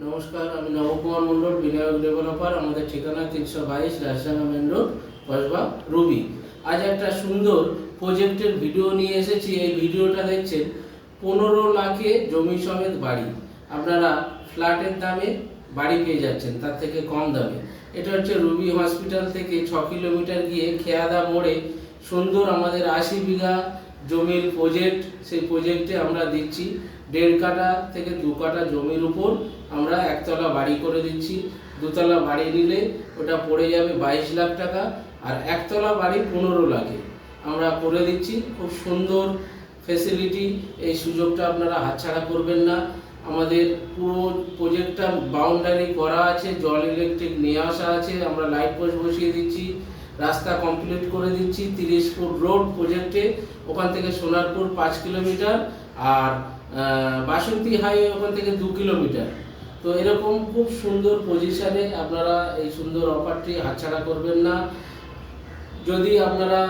নমস্কার আমি নবকুমার মণ্ডল বিনিয়োগ ডেভেলপার আমাদের ঠিকানা তিনশো বাইশ রাজশাহী মেন রোড রুবি। আজ একটা সুন্দর প্রজেক্টের ভিডিও নিয়ে এসেছি। এই ভিডিওটা দেখছেন পনেরো লাখে জমি সমেত বাড়ি। আপনারা ফ্ল্যাটের দামে বাড়ি পেয়ে যাচ্ছেন, তার থেকে কম দামে। এটা হচ্ছে রুবি হসপিটাল থেকে ছ কিলোমিটার গিয়ে খেয়াদা মোড়ে সুন্দর আমাদের আশি বিঘা জমির প্রজেক্ট সেই প্রজেক্টে আমরা দিচ্ছি। দেড় কাঠা থেকে দু কাঠা জমির উপর আমরা একতলা বাড়ি করে দিচ্ছি। দুতলা বাড়ি নিলে ওটা পড়ে যাবে বাইশ লাখ টাকা আর একতলা বাড়ি পনেরো লাখে। আমরা করে দিচ্ছি। খুব সুন্দর ফেসিলিটি এই সুযোগটা আপনারা হাতছাড়া করবেন না। আমাদের পুরো প্রজেক্টটা বাউন্ডারি করা আছে, জল ইলেকট্রিক নিয়ে আসা আছে। আমরা লাইট পোস্ট বসিয়ে দিচ্ছি, রাস্তা কমপ্লিট করে দিচ্ছি। তিরিশ ফুট রোড প্রজেক্টে ওখান থেকে সোনারপুর পাঁচ কিলোমিটার আর বাসন্তী হাইওয়ে ওখান থেকে দু কিলোমিটার। তো এরকম খুব সুন্দর পজিশনে আপনারা এই সুন্দর অফারটি হাতছাড়া করবেন না। যদি আপনারা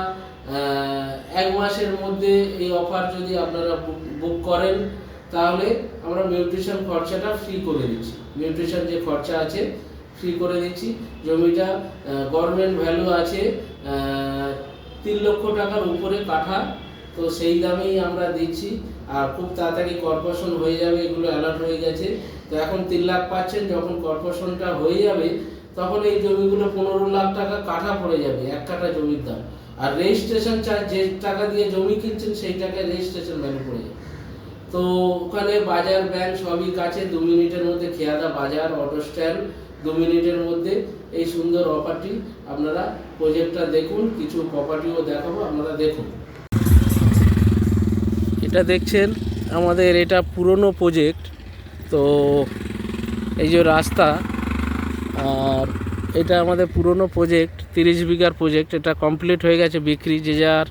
এক মাসের মধ্যে এই অফার যদি আপনারা বুক করেন, তাহলে আমরা নিউট্রিশন খরচাটা ফ্রি করে দিচ্ছি। নিউট্রিশন যে খরচা আছে ফ্রি করে দিচ্ছি। জমিটা গভর্নমেন্ট ভ্যালু আছে তিন লক্ষ টাকার উপরে কাঠা তো সেই দামেই আমরা দিচ্ছি। আর খুব তাড়াতাড়ি কর্পোরেশন হয়ে যাবে, এগুলো অ্যালার্ট হয়ে গেছে। তো এখন তিন লাখ পাচ্ছেন, যখন কর্পোরেশনটা হয়ে যাবে, তখন এই জমিগুলো পনেরো লাখ টাকা কাঠা পড়ে যাবে, এক কাঠা জমির দাম। আর রেজিস্ট্রেশন চার্জ যে টাকা দিয়ে জমি কিনছেন, সেই টাকায় রেজিস্ট্রেশন ভ্যালু পড়ে যাবে। তো ওখানে বাজার ব্যাংক সবই কাছে, দু মিনিটের মধ্যে খেয়াদা বাজার অটো স্ট্যান্ড দু মিনিটের মধ্যে এই সুন্দর অফারটি আপনারা প্রজেক্টটা দেখুন, কিছু প্রপার্টিও দেখাবো, আপনারা দেখুন। এটা দেখছেন, আমাদের এটা পুরনো প্রজেক্ট তো এই যে রাস্তা, আর এটা আমাদের পুরনো প্রজেক্ট তিরিশ বিঘার প্রজেক্ট এটা কমপ্লিট হয়ে গেছে বিক্রি, যে যার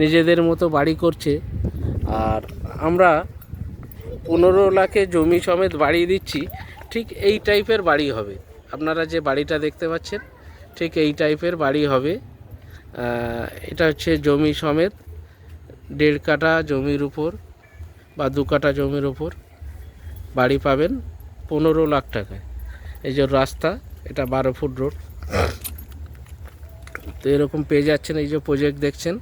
নিজেদের মতো বাড়ি করছে। আর আমরা পনেরো লাখে জমি সমেত বাড়ি দিচ্ছি, ঠিক এই টাইপের বাড়ি হবে। আপনারা যে বাড়িটা দেখতে পাচ্ছেন, ঠিক এই টাইপের বাড়ি হবে। এটা হচ্ছে জমি সমেত দেড় কাঠা জমির উপর বা দু কাঠা জমির উপর বাড়ি পাবেন পনেরো লাখ টাকায়। এই যে রাস্তা, এটা বারো ফুট রোড। তো এরকম পেয়ে যাচ্ছেন এই যে প্রজেক্ট দেখছেন।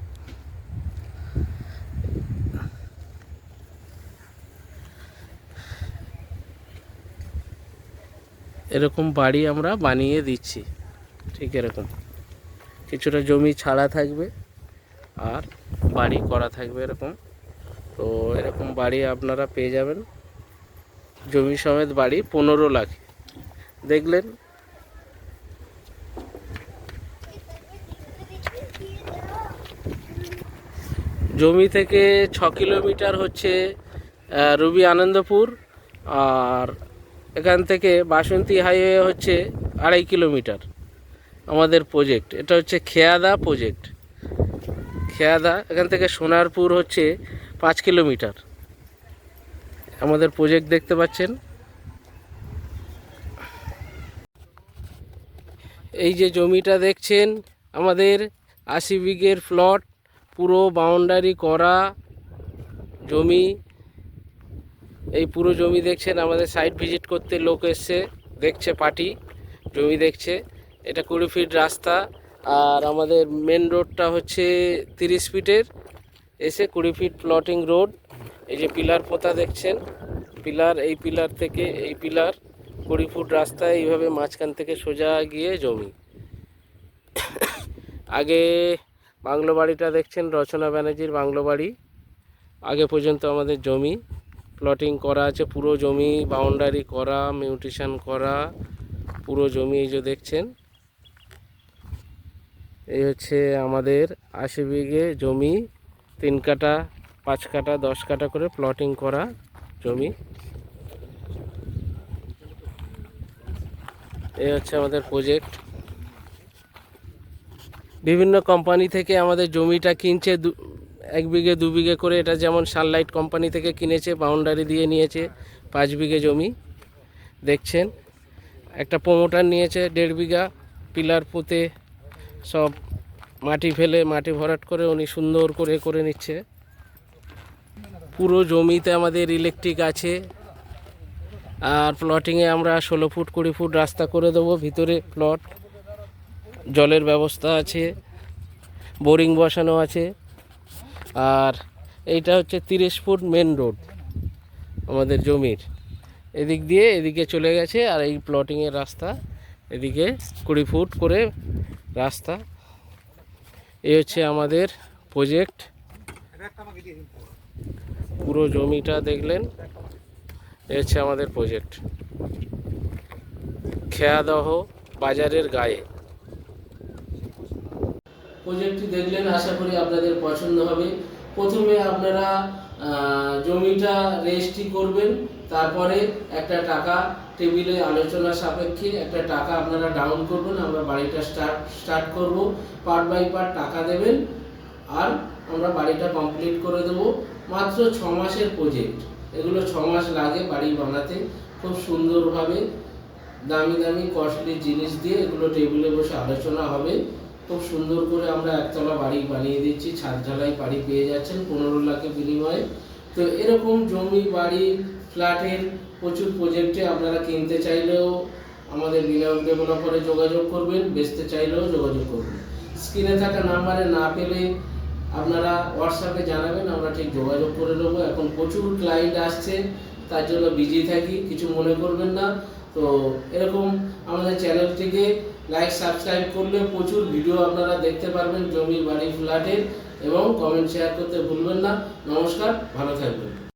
এরকম বাড়ি আমরা বানিয়ে দিচ্ছি, ঠিক এরকম। কিছুটা জমি ছাড়া থাকবে, আর বাড়ি করা থাকবে এরকম। তো এরকম বাড়ি আপনারা পেয়ে যাবেন। জমি সমেত বাড়ি পনেরো লাখ। দেখলেন? জমি থেকে ছ কিলোমিটার হচ্ছে রুবি আনন্দপুর আর এখান থেকে বাসন্তী হাইওয়ে হচ্ছে আড়াই কিলোমিটার। আমাদের প্রজেক্ট। এটা হচ্ছে খেয়াদা প্রজেক্ট। খেয়াদা, এখান থেকে সোনারপুর হচ্ছে পাঁচ কিলোমিটার। আমাদের প্রজেক্ট দেখতে পাচ্ছেন। এই যে জমিটা দেখছেন, আমাদের আশি বিঘের প্লট পুরো বাউন্ডারি করা জমি। এই পুরো জমি দেখছেন, আমাদের সাইট ভিজিট করতে লোক এসছে, দেখছে পার্টি জমি দেখছে। এটা কুড়ি ফিট রাস্তা। আর আমাদের মেন রোডটা হচ্ছে তিরিশ ফিটের, এসে কুড়ি ফিট প্লটিং রোড এই যে পিলার পোতা দেখছেন, পিলার, এই পিলার থেকে এই পিলার, কুড়ি ফুট রাস্তা, এইভাবে মাঝখান থেকে সোজা গিয়ে জমি। আগে বাংলো বাড়িটা দেখছেন, রচনা ব্যানার্জির বাংলো বাড়ি। আগে পর্যন্ত আমাদের জমি প্লটিং করা আছে, পুরো জমি বাউন্ডারি করা মিউটেশন করা, পুরো জমি এই যে দেখছেন। এই হচ্ছে আমাদের আশি বিঘে জমি, তিন কাটা পাঁচ কাটা দশ কাটা করে প্লটিং করা জমি। এই হচ্ছে আমাদের প্রজেক্ট বিভিন্ন কোম্পানি থেকে আমাদের জমিটা কিনছে এক বিঘে, দু বিঘে করে। এটা যেমন সানলাইট কোম্পানি থেকে কিনেছে বাউন্ডারি দিয়ে নিয়েছে পাঁচ বিঘে জমি। দেখছেন? একটা প্রোমোটার নিয়েছে দেড় বিঘা পিলার পুঁতে সব মাটি ফেলে, মাটি ভরাট করে উনি সুন্দর করে করে নিচ্ছে। পুরো জমিতে আমাদের ইলেকট্রিক আছে। আর প্লটিংয়ে আমরা ষোলো ফুট, কুড়ি ফুট রাস্তা করে দেবো, ভিতরে প্লট জলের ব্যবস্থা আছে, বোরিং বসানো আছে। আর এইটা হচ্ছে তিরিশ ফুট মেন রোড আমাদের জমির। এদিক দিয়ে এদিকে চলে গেছে আর এই প্লটিংয়ের রাস্তা এদিকে কুড়ি ফুট করে রাস্তা। এই হচ্ছে আমাদের প্রজেক্ট পুরো জমিটা দেখলেন এ হচ্ছে আমাদের প্রজেক্ট খেয়াদহ বাজারের গায়ে। প্রজেক্টটি দেখলেন, আশা করি আপনাদের পছন্দ হবে। প্রথমে আপনারা জমিটা রেজিস্ট্রি করবেন, তারপরে একটা টাকা টেবিলে আলোচনা সাপেক্ষে একটা টাকা আপনারা ডাউন করবেন, আমরা বাড়িটা স্টার্ট স্টার্ট করব। পার্ট বাই পার্ট টাকা দেবেন আর আমরা বাড়িটা কমপ্লিট করে দেব। মাত্র ছ মাসের প্রজেক্ট এগুলো ছ মাস লাগে বাড়ি বানাতে। খুব সুন্দরভাবে দামি দামি কস্টলি জিনিস দিয়ে এগুলো টেবিলে বসে আলোচনা হবে। খুব সুন্দর করে আমরা একতলা বাড়ি বানিয়ে দিচ্ছি। ছাদ ঢালাই বাড়ি পেয়ে যাচ্ছেন পনেরো লাখের বিনিময়ে। তো এরকম জমি, বাড়ি ফ্ল্যাটের প্রচুর প্রজেক্টে আপনারা কিনতে চাইলেও আমাদের বিনিয়োগ ডেভেলপারে যোগাযোগ করবেন, বেচতে চাইলেও যোগাযোগ করবেন। স্ক্রিনে থাকা নাম্বারে না পেলে আপনারা হোয়াটসঅ্যাপে জানাবেন, আমরা ঠিক যোগাযোগ করে নেব। এখন প্রচুর ক্লায়েন্ট আসছে, তার জন্য বিজি থাকি, কিছু মনে করবেন না। তো এরকম আমাদের চ্যানেলটিকে লাইক সাবস্ক্রাইব করলে প্রচুর ভিডিও আপনারা দেখতে পারবেন জমি, বাড়ি, ফ্ল্যাটের এবং কমেন্ট শেয়ার করতে ভুলবেন না। নমস্কার, ভালো থাকবেন।